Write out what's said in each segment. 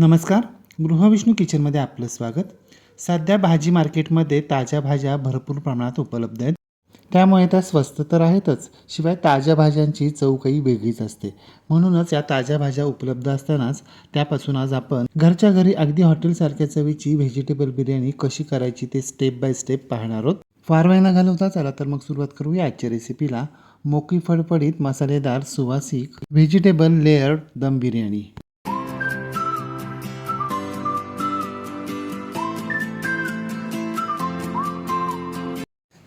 नमस्कार गृहविष्णू किचनमध्ये आपलं स्वागत. सध्या भाजी मार्केटमध्ये ताज्या भाज्या भरपूर प्रमाणात उपलब्ध आहेत. त्यामुळे त्या स्वस्त तर आहेतच शिवाय ताज्या भाज्यांची चव काही वेगळीच असते. म्हणूनच या ताज्या भाज्या उपलब्ध असतानाच त्यापासून आज आपण घरच्या घरी अगदी हॉटेलसारख्या चवीची व्हेजिटेबल बिर्याणी कशी करायची ते स्टेप बाय स्टेप पाहणार आहोत. फार वेळ न घालवता चला तर मग सुरुवात करूया आजच्या रेसिपीला. मोकळी फडफडीत मसालेदार सुवासिक व्हेजिटेबल लेअर दम बिर्याणी.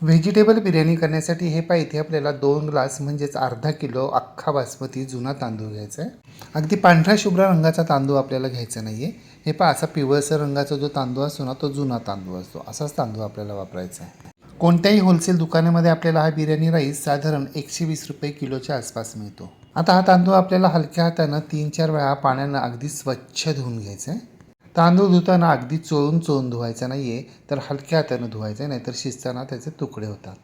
व्हेजिटेबल बिर्याणी करण्यासाठी हे पहा इथे आपल्याला दोन ग्लास म्हणजेच अर्धा किलो अख्खा बासमती जुना तांदूळ घ्यायचा आहे. अगदी पांढऱ्या शुभ्र रंगाचा तांदूळ आपल्याला घ्यायचा नाही आहे हे पहा असा पिवळसर रंगाचा जो तांदूळ असतो ना तो जुना तांदूळ असतो. असाच तांदूळ आपल्याला वापरायचा आहे. कोणत्याही होलसेल दुकानामध्ये आपल्याला हा बिर्याणी राईस साधारण एकशे वीस रुपये किलोच्या आसपास मिळतो. आता हा तांदूळ आपल्याला हलक्या हातानं तीन चार वेळा पाण्यानं अगदी स्वच्छ धुवून घ्यायचा आहे. तांदूळ धुताना अगदी चोळून चोळून धुवायचा नाही आहे तर हलक्या हातानं धुवायचं आहे नाहीतर शिजताना त्याचे तुकडे होतात.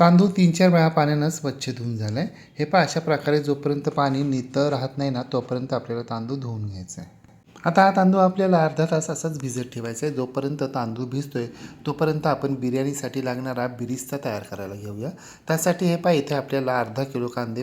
तांदूळ तीन चार वेळा पाण्यानं स्वच्छ धुवून झालं आहे हे पहा अशा प्रकारे जोपर्यंत पाणी नितळ राहत नाही ना तोपर्यंत आपल्याला तांदूळ धुवून घ्यायचा आहे आता हा तांदूळ आपल्याला अर्धा तास असाच भिजत ठेवायचा आहे जोपर्यंत तांदूळ भिजतोय तोपर्यंत आपण बिर्याणीसाठी लागणारा बिरिस्ता तयार करायला घेऊया. त्यासाठी हे पहा इथे आपल्याला अर्धा किलो कांदे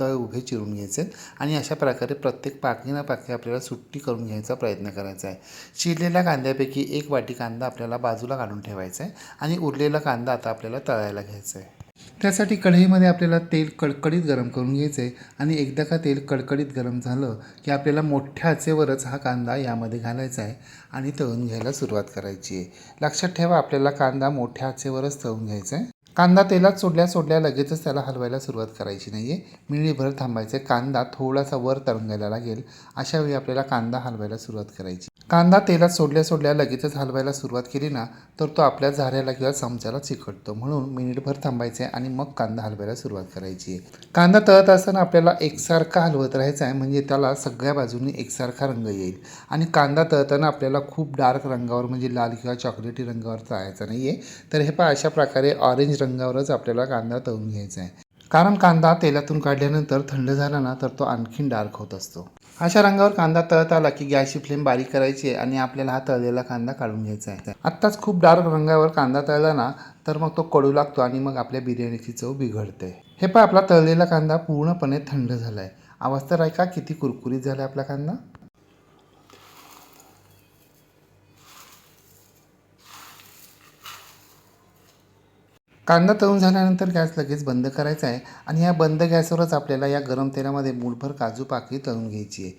तळ उभे चिरून घ्यायचे आहेत आणि अशा प्रकारे प्रत्येक पाकी ना पाकी आपल्याला सुट्टी करून घ्यायचा प्रयत्न करायचा आहे. चिरलेल्या कांद्यापैकी एक वाटी कांदा आपल्याला बाजूला काढून ठेवायचा आहे आणि उरलेला कांदा आता आपल्याला तळायला घ्यायचा आहे. त्यासाठी कढईमध्ये आपल्याला तेल कडकडीत गरम करून घ्यायचं आहे आणि एकदा का तेल कडकडीत गरम झालं की आपल्याला मोठ्या आचेवरच हा कांदा यामध्ये घालायचा आहे आणि तळून घ्यायला सुरुवात करायची आहे. लक्षात ठेवा आपल्याला कांदा मोठ्या आचेवरच तळून घ्यायचा आहे. कांदा तेलात सोडल्या सोडल्या लगेचच त्याला हलवायला सुरुवात करायची नाही आहे मिळीभर थांबायचं. आहे कांदा थोडासा वर तरंगायला लागेल. अशावेळी आपल्याला कांदा हलवायला सुरुवात करायची. कांदा तेलात सोडल्या सोडल्या लगेचच हलवायला सुरुवात केली ना तर तो आपल्या झाऱ्याला किंवा चमच्याला चिकटतो. म्हणून मिनिटभर थांबायचं आहे आणि मग कांदा हलवायला सुरुवात करायची. आहे कांदा तळत असताना आपल्याला एकसारखा हलवत राहायचा आहे म्हणजे त्याला सगळ्या बाजूंनी एकसारखा रंग येईल. आणि कांदा तळताना आपल्याला खूप डार्क रंगावर म्हणजे लाल किंवा चॉकलेटी रंगावर तळायचा नाही आहे तर हे पहा अशा प्रकारे ऑरेंज रंगावरच आपल्याला कांदा तळून घ्यायचा आहे. कारण कांदा तेलातून काढल्यानंतर थंड झाला ना तर तो आणखीन डार्क होत असतो. अशा रंगावर कांदा तळत आला की गॅसची फ्लेम बारीक करायची आहे आणि आपल्याला हा तळलेला कांदा काढून घ्यायचा आहे. आत्ताच खूप डार्क रंगावर कांदा तळला ना तर मग तो कडू लागतो आणि मग आपल्या बिर्याणीची चव बिघडते. हे पण आपला तळलेला कांदा पूर्णपणे थंड झाला आहे आवाज तर ऐका किती कुरकुरीत झाला आपला कांदा. कांदा तळून झाल्यानंतर गॅस लगेच बंद करायचा आहे आणि या बंद गॅसवरच आपल्याला या गरम तेलामध्ये मूठभर काजू पाकळी तळून घ्यायची आहे.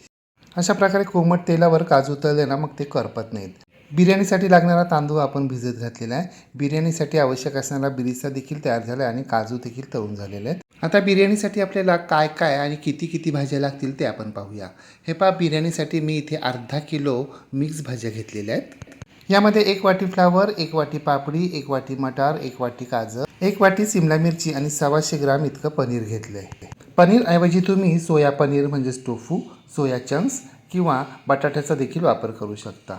अशा प्रकारे कोमट तेलावर काजू तळले ना मग ते करपत नाहीत. बिर्याणीसाठी लागणारा तांदूळ आपण भिजत घातलेला आहे. बिर्याणीसाठी आवश्यक असणारा बिरिसा देखील तयार झाला आहे आणि काजू देखील तळून झालेले आहेत. आता बिर्याणीसाठी आपल्याला काय काय आणि किती किती भाज्या लागतील ते आपण पाहूया. हे पहा बिर्याणीसाठी मी इथे अर्धा किलो मिक्स भाज्या घेतलेल्या आहेत. यामध्ये एक वाटी फ्लावर एक वाटी पापडी एक वाटी मटार एक वाटी गाजर एक वाटी सिमला मिरची आणि सव्वाशे ग्राम इतकं पनीर घेतलं आहे पनीरऐवजी तुम्ही सोया पनीर म्हणजेच टोफू सोया चंक्स किंवा बटाट्याचा देखील वापर करू शकता.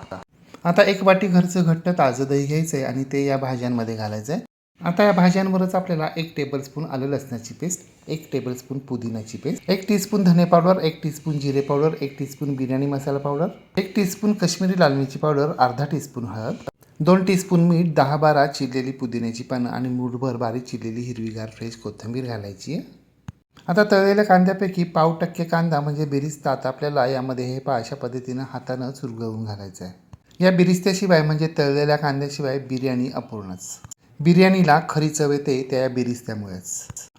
आता एक वाटी घरचं घट्ट ताजं दही घ्यायचं आहे आणि ते या भाज्यांमध्ये घालायचं आहे आता या भाज्यांवरच आपल्याला एक टेबलस्पून आलं लसणाची पेस्ट एक टेबलस्पून पुदिनाची पेस्ट एक टीस्पून धने पावडर एक टीस्पून जिरे पावडर एक टीस्पून बिर्याणी मसाला पावडर एक टीस्पून काश्मीरी लाल मिरची पावडर अर्धा टीस्पून हळद दोन टीस्पून मीठ दहा बारा चिरलेली पुदिन्याची पानं आणि मूठभर बारीक चिरलेली हिरवीगार फ्रेश कोथिंबीर घालायची आहे. आता तळलेल्या कांद्यापैकी पाव टक्के कांदा म्हणजे बिरिस्ता आपल्याला यामध्ये हे पा अशा पद्धतीनं हातानं चुरगळून घालायचं आहे. या बिरिस्त्याशिवाय म्हणजे तळलेल्या कांद्याशिवाय बिर्याणी अपूर्णच. बिर्याणीला खरी चव येते त्या या बिरिस्त्यामुळेच.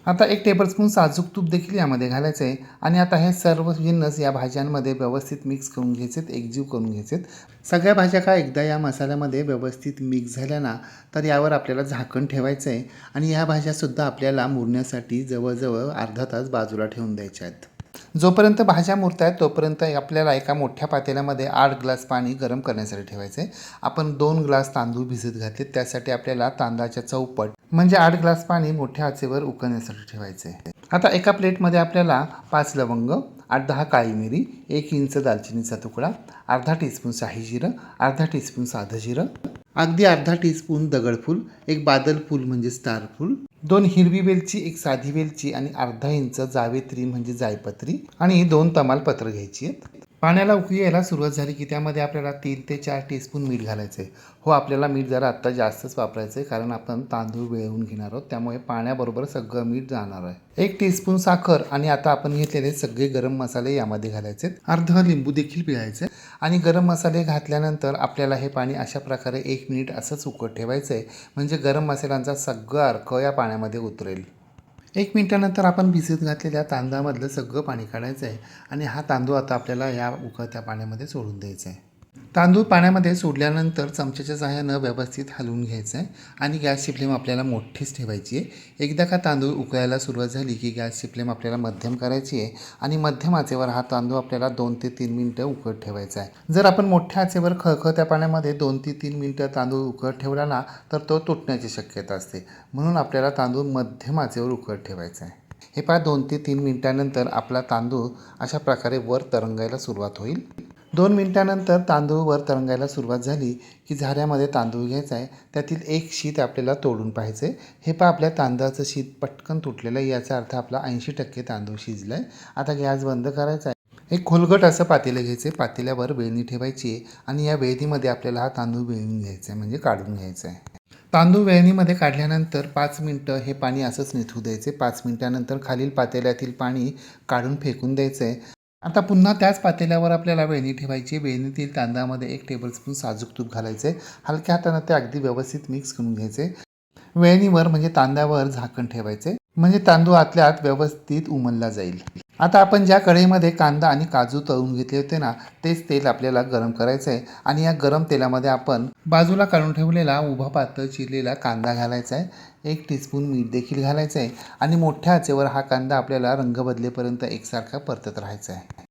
आता एक टेबलस्पून साजूक तूप देखील यामध्ये घालायचं आहे आणि आता हे सर्व जिन्नस या भाज्यांमध्ये व्यवस्थित मिक्स करून घ्यायचेत एकजीव करून घ्यायचेत. सगळ्या भाज्या का एकदा या मसाल्यामध्ये व्यवस्थित मिक्स झाल्या ना तर यावर आपल्याला झाकण ठेवायचं आहे आणि ह्या भाज्यासुद्धा आपल्याला मुरण्यासाठी जवळजवळ अर्धा तास बाजूला ठेवून द्यायच्या आहेत. जोपर्यंत भाज्या मुरत आहेत तोपर्यंत आपल्याला एका मोठ्या पातेल्यामध्ये आठ ग्लास पाणी गरम करण्यासाठी ठेवायचं. आहे आपण दोन ग्लास तांदूळ भिजत घातले त्यासाठी आपल्याला तांदळाच्या चौपट म्हणजे आठ ग्लास पाणी मोठ्या आचेवर उकळण्यासाठी ठेवायचं. आहे आता एका प्लेटमध्ये आपल्याला पाच लवंग आठ दहा काळी मिरी एक इंच दालचिनीचा तुकडा अर्धा टीस्पून शाही जिरं अर्धा टीस्पून साधं जिरं अगदी अर्धा टीस्पून दगडफूल एक बादल फूल म्हणजे स्टार फूल दोन हिरवी वेलची एक साधी वेलची आणि अर्धा इंच जावेत्री म्हणजे जायपत्री आणि दोन तमालपत्र घ्यायची आहेत. पाण्याला उकळी यायला सुरुवात झाली की त्यामध्ये आपल्याला तीन ते चार टीस्पून मीठ घालायचं आहे. हो आपल्याला मीठ जरा आत्ता जास्तच वापरायचं आहे कारण आपण तांदूळ वेळवून घेणार आहोत. त्यामुळे पाण्याबरोबर सगळं मीठ जाणार आहे. एक टीस्पून साखर आणि आता आपण घेतलेले सगळे गरम मसाले यामध्ये घालायचे अर्ध लिंबू देखील पिळायचे आणि गरम मसाले घातल्यानंतर आपल्याला हे पाणी अशा प्रकारे एक मिनिट असंच उकळत ठेवायचं आहे. म्हणजे गरम मसाल्यांचा सगळं अर्क या पाण्यामध्ये उतरेल. एक मिनटानंतर आपण भिजत घातलेल्या तांदळामधलं सगळं पाणी काढायचं आहे आणि हा तांदूळ आता आपल्याला या उकळत्या पाण्यामध्ये सोडून द्यायचा आहे. तांदूळ पाण्यामध्ये सोडल्यानंतर चमच्याच्या सहाय्यानं व्यवस्थित हलवून घ्यायचं आहे आणि गॅसची फ्लेम आपल्याला मोठीच ठेवायची आहे एकदा का तांदूळ उकळायला सुरुवात झाली की गॅसची फ्लेम आपल्याला मध्यम करायची आहे आणि मध्यम आचेवर हा तांदूळ आपल्याला दोन ते तीन मिनटं उकळत ठेवायचा आहे जर आपण मोठ्या आचेवर खळखळत्या पाण्यामध्ये दोन ते तीन मिनटं तांदूळ उकळत ठेवला ना तर तो तुटण्याची शक्यता असते. म्हणून आपल्याला तांदूळ मध्यम आचेवर उकळत ठेवायचा आहे हे पहा दोन ते तीन मिनटानंतर आपला तांदूळ अशा प्रकारे वर तरंगायला सुरुवात होईल. दोन मिनटानंतर तांदूळ वर तरंगायला सुरुवात झाली की झाऱ्यामध्ये तांदूळ घ्यायचा आहे. त्यातील एक शीत आपल्याला तोडून पाहायचं आहे हे पहा आपल्या तांदळाचं शीत पटकन तुटलेलं आहे. याचा अर्थ आपला ऐंशी टक्के तांदूळ शिजला आहे आता गॅस बंद करायचा आहे. एक खोलगट असं पातेलं घ्यायचं आहे पातेल्यावर वेळणी ठेवायची आहे आणि या वेळणीमध्ये आपल्याला हा तांदूळ वेळून घ्यायचा आहे म्हणजे काढून घ्यायचा आहे. तांदूळ वेळणीमध्ये काढल्यानंतर पाच मिनटं हे पाणी असंच निथू द्यायचे पाच मिनटानंतर खालील पातेल्यातील पाणी काढून फेकून द्यायचं आहे आता पुन्हा त्याच पातेल्यावर आपल्याला वेणी ठेवायची. वेणीतील तांदळामध्ये एक टेबलस्पून साजूक तूप घालायचे. हलक्या हातानं ते अगदी व्यवस्थित मिक्स करून घ्यायचे. वेणीवर म्हणजे तांद्यावर झाकण ठेवायचे. म्हणजे तांदूळ आतल्या आत व्यवस्थित उमलला जाईल. आता आपण ज्या कढईमध्ये कांदा आणि काजू तळून घेतले होते ना तेच तेल आपल्याला गरम करायचं आहे आणि या गरम तेलामध्ये आपण बाजूला काढून ठेवलेला उभा पातळ चिरलेला कांदा घालायचा आहे एक टीस्पून मीठ देखील घालायचं आहे आणि मोठ्या आचेवर हा कांदा आपल्याला रंग बदलेपर्यंत एकसारखा परतत राहायचा आहे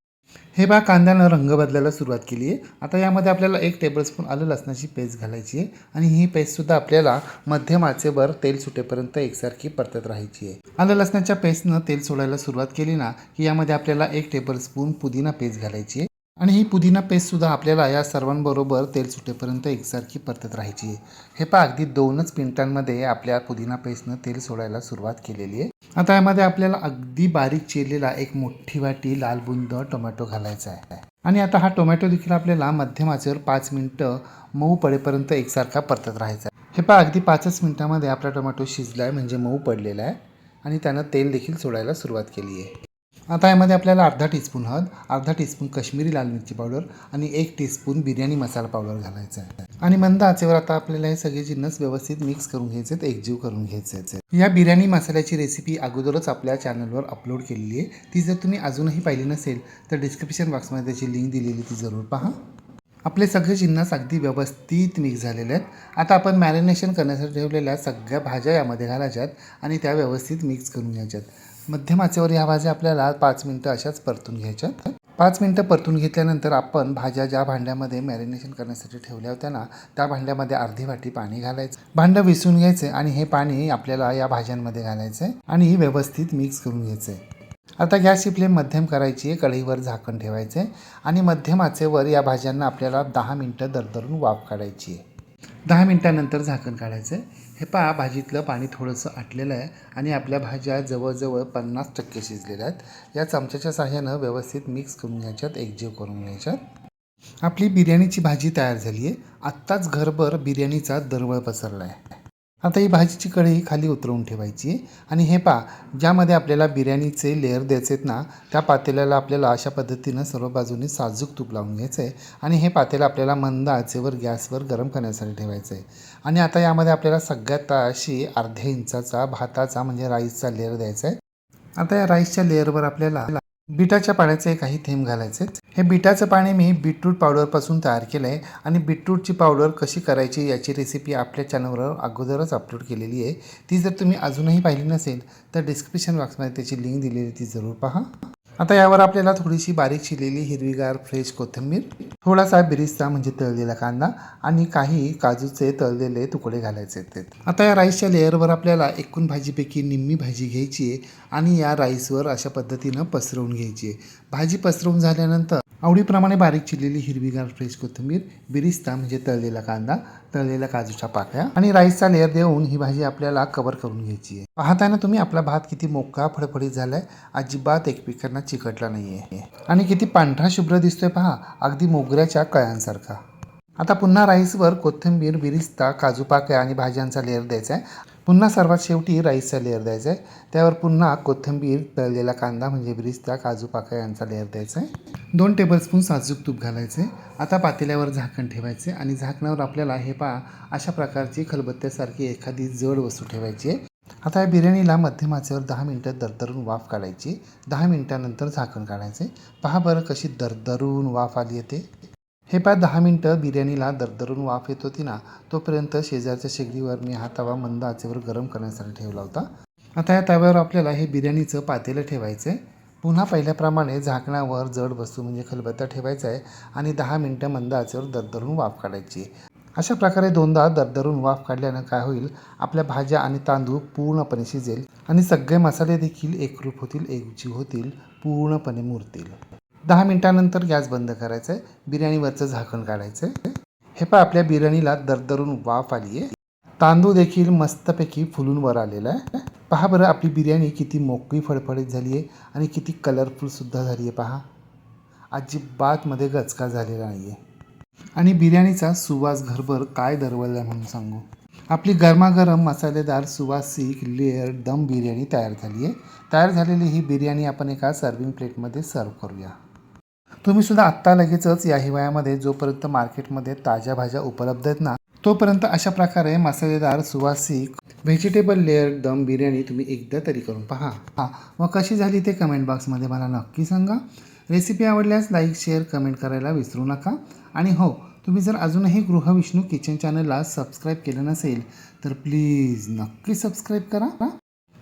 हे बा कांद्यानं रंग बदलायला सुरुवात केली आहे. आता यामध्ये आपल्याला एक टेबलस्पून आलं लसणाची पेस्ट घालायची आहे आणि ही पेस्टसुद्धा आपल्याला मध्यम आचेवर तेल सुटेपर्यंत एकसारखी परतत राहायची आहे. आलं लसणाच्या पेस्टनं तेल सोडायला सुरुवात केली ना की यामध्ये आपल्याला एक टेबलस्पून पुदिना पेस्ट घालायची आहे. आणि ही पुदिना पेस्टसुद्धा आपल्याला या सर्वांबरोबर तेल सुटेपर्यंत एकसारखी परतत राहायची आहे. हे पहा अगदी दोनच मिनिटांमध्ये आपल्या पुदिना पेस्टनं तेल सोडायला सुरुवात केलेली आहे. आता यामध्ये आपल्याला अगदी बारीक चिरलेला एक मोठी वाटी लाल बुंद टोमॅटो घालायचा आहे. आणि आता हा टोमॅटो देखील आपल्याला मध्यम आचेवर पाच मिनटं मऊ पडेपर्यंत एकसारखा परतत राहायचा आहे. हे पहा अगदी पाचच मिनटामध्ये आपला टोमॅटो शिजला आहे म्हणजे मऊ पडलेला आहे. आणि त्यानं तेल देखील सोडायला सुरुवात केली आहे. आता यामध्ये आपल्याला अर्धा टीस्पून हळद अर्धा टीस्पून कश्मीरी लाल मिरची पावडर आणि एक टीस्पून बिर्याणी मसाला पावडर घालायचा आहे. आणि मंद आचेवर आता आपल्याला हे सगळे जिन्नस व्यवस्थित मिक्स करून घ्यायचे आहेत एकजीव करून घ्यायचे आहेत. या बिर्याणी मसाल्याची रेसिपी अगोदरच आपल्या चॅनलवर अपलोड केलेली आहे. ती जर तुम्ही अजूनही पाहिली नसेल तर डिस्क्रिप्शन बॉक्समध्ये त्याची लिंक दिलेली ती जरूर पहा. आपले सगळे जिन्नस अगदी व्यवस्थित मिक्स झालेले आहेत. आता आपण मॅरिनेशन करण्यासाठी ठेवलेल्या सगळ्या भाज्या यामध्ये घालायच्यात आणि त्या व्यवस्थित मिक्स करून घ्यायच्यात मध्यम आचेवर या भाज्या आपल्याला पाच मिनटं अशाच परतून घ्यायच्यात पाच मिनटं परतून घेतल्यानंतर आपण भाज्या ज्या भांड्यामध्ये मॅरिनेशन करण्यासाठी ठेवल्या होत्या ना त्या भांड्यामध्ये अर्धी वाटी पाणी घालायचं. भांडं विसून घ्यायचं आणि हे पाणी आपल्याला या भाज्यांमध्ये घालायचं आहे आणि ही व्यवस्थित मिक्स करून घ्यायचं आहे आता गॅसची फ्लेम मध्यम करायची आहे कढईवर झाकण ठेवायचं आहे आणि मध्यम आचेवर या भाज्यांना आपल्याला दहा मिनटं दरदरून वाफ काढायची आहे. दहा मिनटानंतर झाकण काढायचं आहे हे पहा भाजीतलं पाणी थोडंसं आटलेलं आहे आणि आपल्या भाज्या जवळजवळ पन्नास टक्के शिजलेल्या आहेत. या चमच्याच्या साह्यानं व्यवस्थित मिक्स करून घ्यायच्यात एकजीव करून घ्यायच्यात. आपली बिर्याणीची भाजी तयार झाली आहे आत्ताच घरभर बिर्याणीचा दरवळ पसरला आहे आता ही भाजीची कढई खाली उतरवून ठेवायची आणि हे पा ज्यामध्ये आपल्याला बिर्याणीचे लेअर द्यायचे आहेत ना त्या पातेल्याला आपल्याला अशा पद्धतीनं सर्व बाजूने साजूक तूप लावून घ्यायचं आहे. आणि हे पातेलं आपल्याला मंद आचेवर गॅसवर गरम करण्यासाठी ठेवायचं आहे. आणि आता यामध्ये आपल्याला सगळ्यात अशी अर्ध्या इंचाचा भाताचा म्हणजे राईसचा लेअर द्यायचा आहे. आता या राईसच्या लेअरवर आपल्याला बिटाच्या पाण्याचे काही थेंब घालायचे. हे बिटाचं पाणी मी बीटरूट पावडरपासून तयार केलं आहे आणि बीटरूटची पावडर कशी करायची याची रेसिपी आपल्या चॅनलवर अगोदरच अपलोड केलेली आहे. ती जर तुम्ही अजूनही पाहिली नसेल तर डिस्क्रिप्शन बॉक्समध्ये त्याची लिंक दिलेली ती जरूर पहा. आता यावर आपल्याला थोडीशी बारीक शिलेली हिरवीगार फ्रेश कोथिंबीर थोडासा बिरिस्ता म्हणजे तळलेला कांदा आणि काही काजूचे तळलेले तुकडे घालायचे आहेत. आता या राईसच्या लेअरवर आपल्याला एकूण भाजीपैकी निम्मी भाजी घ्यायची आहे आणि या राईसवर अशा पद्धतीनं पसरवून घ्यायची आहे. भाजी पसरवून झाल्यानंतर आवडीप्रमाणे बारीक चिरलेली हिरवीगार फ्रेश कोथिंबीर बिरिस्ता म्हणजे तळलेला कांदा तळलेल्या काजूच्या पाकळ्या आणि राईसचा लेअर देऊन ही भाजी आपल्याला कव्हर करून घ्यायची आहे. पाहताना तुम्ही आपला भात किती मोका फडफडीत झालाय अजिबात एकमेकांना चिकटला नाहीये. आणि किती पांढरा शुभ्र दिसतोय पहा अगदी मोगऱ्याच्या कळ्यांसारखा. आता पुन्हा राईसवर कोथिंबीर बिरिस्ता काजू पाकळ्या आणि भाज्यांचा लेअर द्यायचा आहे. पुन्हा सर्वात शेवटी राईसचा लेअर द्यायचा आहे. त्यावर पुन्हा कोथिंबीर तळलेला कांदा म्हणजे ब्रिस्ता काजू पाका यांचा लेअर द्यायचा आहे. दोन टेबलस्पून साजूक तूप घालायचे. आता पातेल्यावर झाकण ठेवायचे आणि झाकणावर आपल्याला हे पा अशा प्रकारची खलबत्त्यासारखी एखादी जड वस्तू ठेवायची आहे. आता या बिर्याणीला मध्यम आचेवर दहा मिनटं दरदरून वाफ काढायची. दहा मिनटानंतर झाकण काढायचे. पहा बरं कशी दरदरून वाफ आली येते. हे पाय दहा मिनटं बिर्याणीला दरदरून वाफ येत होती ना तोपर्यंत शेजारच्या शेगडीवर मी हा तवा मंद आचेवर गरम करण्यासाठी ठेवला होता. आता या तव्यावर आपल्याला हे बिर्याणीचं पातेलं ठेवायचं आहे पुन्हा पहिल्याप्रमाणे झाकणावर जड वस्तू म्हणजे खलबत्ता ठेवायचा आहे आणि दहा मिनटं मंद आचेवर दरदरून वाफ काढायची अशा प्रकारे दोनदा दरदरून वाफ काढल्यानं काय होईल आपल्या भाज्या आणि तांदूळ पूर्णपणे शिजेल आणि सगळे मसाले देखील एकरूप होतील एकजीव होतील पूर्णपणे मुरतील. दहा मिनटानंतर गॅस बंद करायचा आहे. बिर्याणीवरचं झाकण काढायचं आहे. हे पहा आपल्या बिर्याणीला दरदरून वाफ आली आहे. तांदूळ देखील मस्तपैकी फुलून वर आलेला आहे. पहा बरं आपली बिर्याणी किती मोकळी फडफडीत झाली आहे आणि किती कलरफुलसुद्धा झाली आहे पहा. अजिबातमध्ये गचका झालेला नाही आहे आणि बिर्याणीचा सुवास घरभर काय दरवळला म्हणून सांगू. आपली गरमागरम मसालेदार सुवासिक लेअर दम बिर्याणी तयार झाली आहे. तयार झालेली ही बिर्याणी आपण एका सर्विंग प्लेटमध्ये सर्व करूया. तुम्ही सुद्धा आत्ता लगेचच या हिवाळ्यामध्ये जोपर्यंत मार्केटमध्ये ताज्या भाज्या उपलब्ध आहेत ना तोपर्यंत अशा प्रकारे मसालेदार सुवासिक व्हेजिटेबल लेअर दम बिर्याणी तुम्ही एकदा तरी करून पहा. हां मग कशी झाली ते कमेंट बॉक्समध्ये मला नक्की सांगा. रेसिपी आवडल्यास लाईक शेअर कमेंट करायला विसरू नका. आणि हो तुम्ही जर अजूनही गृहविष्णू किचन चॅनलला सबस्क्राईब केलं नसेल तर प्लीज नक्की सबस्क्राईब करा.